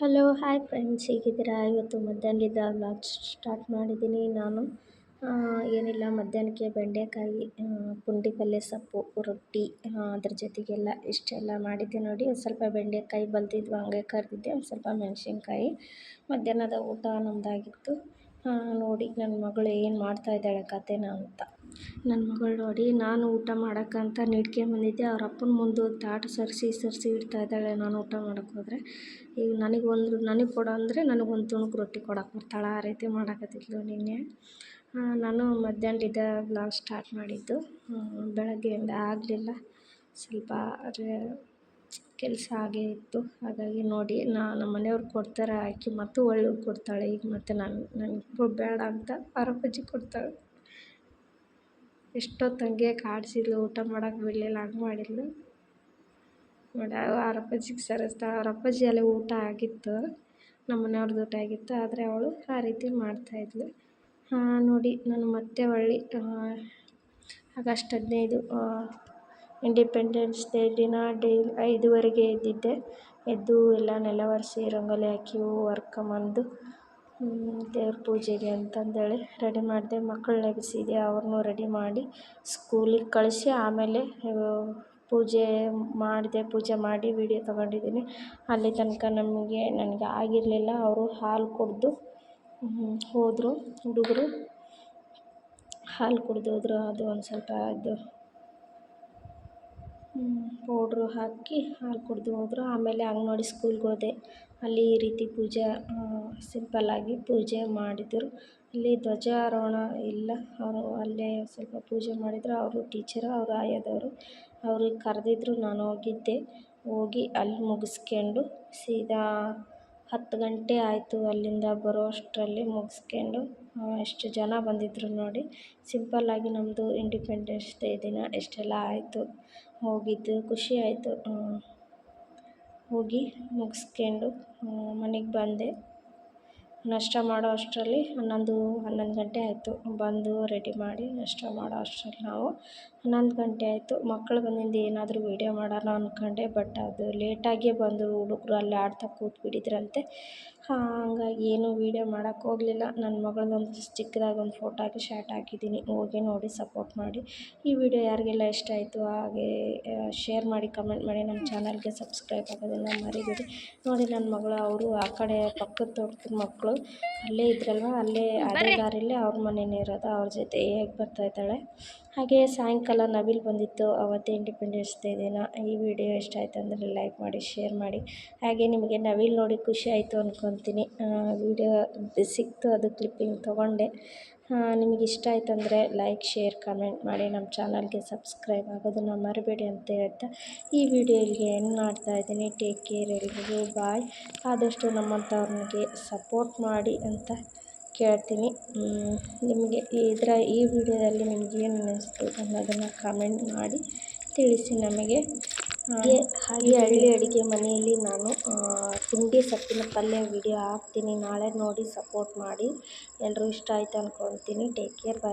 Hello hi friends ಹೇಗಿದ್ದೀರಾ? ಇವತ್ತು ಮಧ್ಯಾಹ್ನದಿಂದ ವ್ಲಾಗ್ ಸ್ಟಾರ್ಟ್ ಮಾಡಿದ್ದೀನಿ ನಾನು. ಏನಿಲ್ಲ, ಮಧ್ಯಾಹ್ನಕ್ಕೆ ಬೆಂಡೆಕಾಯಿ ಪುಂಡಿ ಪಲ್ಯ, ಸೊಪ್ಪು, ರೊಟ್ಟಿ ಅದ್ರ ಜೊತೆಗೆಲ್ಲ ಇಷ್ಟೆಲ್ಲ ಮಾಡಿದ್ದೆ ನೋಡಿ. ಒಂದು ಸ್ವಲ್ಪ ಬೆಂಡೆಕಾಯಿ ಬಲ್ತಿದ್ವು ಹಂಗೆ ಕರೆದಿದ್ದೆ, ಒಂದು ಸ್ವಲ್ಪ ಮೆಣಸಿನ್ಕಾಯಿ. ಮಧ್ಯಾಹ್ನದ ಊಟ ನಮ್ಮದಾಗಿತ್ತು ನೋಡಿ ನನ್ನ ಮಗಳು ಏನು ಮಾಡ್ತಾ ಇದ್ದಾಳೆ ಕತೆನ ಅಂತ. ನನ್ನ ಮಗಳು ನೋಡಿ, ನಾನು ಊಟ ಮಾಡೋಕ್ಕಂತ ಬಂದಿದ್ದೆ. ಅವ್ರ ಅಪ್ಪನ ಮುಂದೆ ತಾಟ ಸರಿಸಿ ಸರಿಸಿ ಇಡ್ತಾ ಇದ್ದಾಳೆ. ನಾನು ಊಟ ಮಾಡೋಕ್ಕೆ ಹೋದರೆ, ಈಗ ನನಗೆ ಒಂದು, ನನಗೆ ಕೊಡು ಅಂದರೆ ಒಂದು ತುಣುಕು ರೊಟ್ಟಿ ಕೊಡಕ್ಕೆ ಬರ್ತಾಳೆ. ಆ ರೀತಿ ಮಾಡಕತ್ತಿದ್ಲು ನಿನ್ನೆ. ನಾನು ಮಧ್ಯಾಹ್ನ ಮಧ್ಯಾಹ್ನದಿಂದ ಬ್ಲಾಗ್ ಸ್ಟಾರ್ಟ್ ಮಾಡಿದ್ದು. ಬೆಳಗ್ಗೆಯಿಂದ ಆಗಲಿಲ್ಲ. ಸ್ವಲ್ಪ ಕೆಲಸ ಆಗೇ ಇತ್ತು. ಹಾಗಾಗಿ ನೋಡಿ, ನಾ ನಮ್ಮ ಮನೆಯವ್ರು ಕೊಡ್ತಾರೆ, ಆಕೆ ಮತ್ತು ಒಳ್ಳೆ ಕೊಡ್ತಾಳೆ. ಈಗ ಮತ್ತು ನಾನು, ನನಗೆ ಬೇಡ ಅಂತ ಅರಪಜ್ಜಿ ಕೊಡ್ತಾಳೆ. ಎಷ್ಟೊತ್ತು ಹಂಗೆ ಕಾಡಿಸಿದ್ಲು, ಊಟ ಮಾಡೋಕೆ ಬಿಡಲಿಲ್ಲ, ಹಂಗೆ ಮಾಡಿದ್ಲು. ನೋಡಿ ಅವರಪ್ಪಜ್ಜಿಗೆ ಸರಸ್ತ ಅರಪ್ಪಾಜಿ ಅಲ್ಲಿ ಊಟ ಆಗಿತ್ತು, ನಮ್ಮ ಮನೆಯವ್ರದ್ದು ಊಟ ಆಗಿತ್ತು, ಆದರೆ ಅವಳು ಆ ರೀತಿ ಮಾಡ್ತಾಯಿದ್ಲು ನೋಡಿ, ನಾನು ಮತ್ತೆ ಹೊಳ್ಳಿ ಆಗಸ್ಟ್ ಹದಿನೈದು ಇಂಡಿಪೆಂಡೆನ್ಸ್ ಡೇ ದಿನ ಡೇ ಐದುವರೆಗೆ ಎದ್ದಿದ್ದೆ. ಎದ್ದು ಎಲ್ಲ ನೆಲ ಒರೆಸಿ ರಂಗೋಲಿ ಹಾಕಿ ಹೂವು ಹರ್ಕೊಂಬಂದು ದೇವ್ರ ಪೂಜೆಗೆ ಅಂತಂದೇಳಿ ರೆಡಿ ಮಾಡಿದೆ. ಮಕ್ಕಳನ್ನ ಎಬ್ಬಿಸಿದೆ ಅವ್ರನ್ನೂ ರೆಡಿ ಮಾಡಿ ಸ್ಕೂಲಿಗೆ ಕಳಿಸಿ ಆಮೇಲೆ ಪೂಜೆ ಮಾಡಿದೆ, ಪೂಜೆ ಮಾಡಿ ವೀಡಿಯೋ ತಗೊಂಡಿದ್ದೀನಿ ಅಲ್ಲಿ ತನಕ ನಮಗೆ, ನನಗೆ ಆಗಿರಲಿಲ್ಲ, ಅವರು ಹಾಲು ಕುಡಿದು ಹೋದರು, ಹುಡುಗರು. ಹಾಲು ಕುಡ್ದು ಹೋದರು, ಅದು ಒಂದು ಸ್ವಲ್ಪ ಇದು ಪೌಡ್ರು ಹಾಕಿ ಹಾಲು ಕುಡ್ದು ಹೋದರು. ಆಮೇಲೆ ಅಂಗನವಾಡಿ ಸ್ಕೂಲ್ಗೆ ಹೋದೆ. ಅಲ್ಲಿ ಈ ರೀತಿ ಪೂಜೆ ಸಿಂಪಲ್ಲಾಗಿ ಪೂಜೆ ಮಾಡಿದರು. ಅಲ್ಲಿ ಧ್ವಜಾರೋಹಣ ಇಲ್ಲ. ಅವರು ಅಲ್ಲೇ ಸ್ವಲ್ಪ ಪೂಜೆ ಮಾಡಿದರು. ಅವರು ಟೀಚರು ಅವರು ಆಯಾದವರು. ಅವ್ರಿಗೆ ಕರೆದಿದ್ರು. ನಾನು ಹೋಗಿದ್ದೆ. ಹೋಗಿ ಅಲ್ಲಿ ಮುಗಿಸ್ಕೊಂಡು ಸೀದಾ ಹತ್ತು ಗಂಟೆ ಆಯಿತು ಅಲ್ಲಿಂದ ಬರೋ ಅಷ್ಟರಲ್ಲಿ ಮುಗಿಸ್ಕೊಂಡು ಎಷ್ಟು ಜನ ಬಂದಿದ್ದರು ನೋಡಿ. ಸಿಂಪಲ್ಲಾಗಿ ನಮ್ಮದು ಇಂಡಿಪೆಂಡೆನ್ಸ್ ಡೇ ದಿನ ಎಷ್ಟೆಲ್ಲ ಆಯಿತು. ಹೋಗಿದ್ದು, ಖುಷಿ ಆಯಿತು. ಹೋಗಿ ಮುಗಿಸ್ಕೊಂಡು ಮನೆಗೆ ಬಂದೆ. ನಾಷ್ಟ ಮಾಡೋ ಅಷ್ಟರಲ್ಲಿ ಹನ್ನೊಂದು ಹನ್ನೊಂದು ಗಂಟೆ ಆಯಿತು. ಬಂದು ರೆಡಿ ಮಾಡಿ ನಾಷ್ಟ ಮಾಡೋ ಅಷ್ಟರಲ್ಲಿ ನಾವು ಹನ್ನೊಂದು ಗಂಟೆ ಆಯಿತು. ಮಕ್ಳು ಬಂದಿಂದ ಏನಾದರೂ ವೀಡಿಯೋ ಮಾಡೋಣ ಅಂದ್ಕೊಂಡೆ ಬಟ್ ಅದು ಲೇಟಾಗೇ ಬಂದರು ಹುಡುಗರು ಅಲ್ಲಿ ಆಡ್ತಾ ಕೂತ್ಬಿಟ್ಟಿದ್ರಂತೆ. ಹಾಗಾಗಿ ಏನೂ ವೀಡಿಯೋ ಮಾಡೋಕ್ಕೆ ಹೋಗಲಿಲ್ಲ. ನನ್ನ ಮಗಳದೊಂದು ಚಿಕ್ಕದಾಗಿ ಒಂದು ಫೋಟೋ ಹಾಕಿ ಶಾರ್ಟ್ ಹಾಕಿದ್ದೀನಿ. ಹೋಗಿ ನೋಡಿ ಸಪೋರ್ಟ್ ಮಾಡಿ. ಈ ವಿಡಿಯೋ ಯಾರಿಗೆಲ್ಲ ಇಷ್ಟ ಆಯಿತು ಹಾಗೆ ಶೇರ್ ಮಾಡಿ ಕಮೆಂಟ್ ಮಾಡಿ. ನಮ್ಮ ಚಾನಲ್ಗೆ ಸಬ್ಸ್ಕ್ರೈಬ್ ಆಗೋದನ್ನು ಮರಿಬೇಡಿ. ನೋಡಿ ನನ್ನ ಮಗಳು, ಅವರು ಆ ಕಡೆ ಪಕ್ಕದ ತೋಟದ ಮಕ್ಕಳು ಅಲ್ಲೇ ಇದ್ರಲ್ವ? ಅಲ್ಲೇ ಅದೇ ದಾರಿಲಿ ಅವ್ರ ಮನೆಯೇ ಇರೋದು ಅವ್ರ ಜೊತೆ ಹೇಗೆ ಬರ್ತಾಯಿದ್ದಾಳೆ ಹಾಗೆ ಸಾಯಂಕಾಲ ನವಿಲು ಬಂದಿತ್ತು ಅವತ್ತೇ ಇಂಡಿಪೆಂಡೆನ್ಸ್ ಡೇ ದಿನ. ಈ ವಿಡಿಯೋ ಇಷ್ಟ ಆಯಿತು ಅಂದರೆ ಲೈಕ್ ಮಾಡಿ ಶೇರ್ ಮಾಡಿ. ಹಾಗೆ ನಿಮಗೆ ನವಿಲು ನೋಡಿ ಖುಷಿ ಆಯಿತು ಅಂದ್ಕೊತೀನಿ ವಿಡಿಯೋ ಸಿಕ್ತು ಅದು ಕ್ಲಿಪ್ಪಿಂಗ್ ತೊಗೊಂಡೆ. ನಿಮಗೆ ಇಷ್ಟ ಆಯ್ತು ಅಂದರೆ ಲೈಕ್ ಶೇರ್ ಕಮೆಂಟ್ ಮಾಡಿ ನಮ್ಮ ಚಾನಲ್ಗೆ ಸಬ್ಸ್ಕ್ರೈಬ್ ಆಗೋದನ್ನು ಮರಿಬೇಡಿ ಅಂತ ಹೇಳ್ತಾ ಈ ವಿಡಿಯೋ ಇಲ್ಲಿಗೆ ಮಾಡ್ತಾ ಇದ್ದೀನಿ. ಟೇಕ್ ಕೇರ್ ಎಲ್ರಿಗೂ. ಬಾಯ್ ಆದಷ್ಟು ನಮ್ಮಂಥವ್ರಿಗೆ ಸಪೋರ್ಟ್ ಮಾಡಿ ಅಂತ ಕೇಳ್ತೀನಿ. ನಿಮಗೆ ಇದರ ಈ ವಿಡಿಯೋದಲ್ಲಿ ನಿಮ್ಗೆ ಏನು ಅನ್ನಿಸ್ತು ಅನ್ನೋದನ್ನು ಕಮೆಂಟ್ ಮಾಡಿ ತಿಳಿಸಿ ನಮಗೆ. ಹಾಗೆ ಹಾಗೆ ಹಳ್ಳಿ ಅಡುಗೆ ಮನೆಯಲ್ಲಿ ನಾನು ಪುಂಡಿ ಸೊಪ್ಪಿನ ಪಲ್ಯ ವಿಡಿಯೋ ಹಾಕ್ತೀನಿ. ನಾಳೆ ನೋಡಿ ಸಪೋರ್ಟ್ ಮಾಡಿ. ಎಲ್ಲರೂ ಇಷ್ಟ ಆಯಿತು ಅಂದ್ಕೊಳ್ತೀನಿ ಟೇಕ್ ಕೇರ್ ಬಾಯ್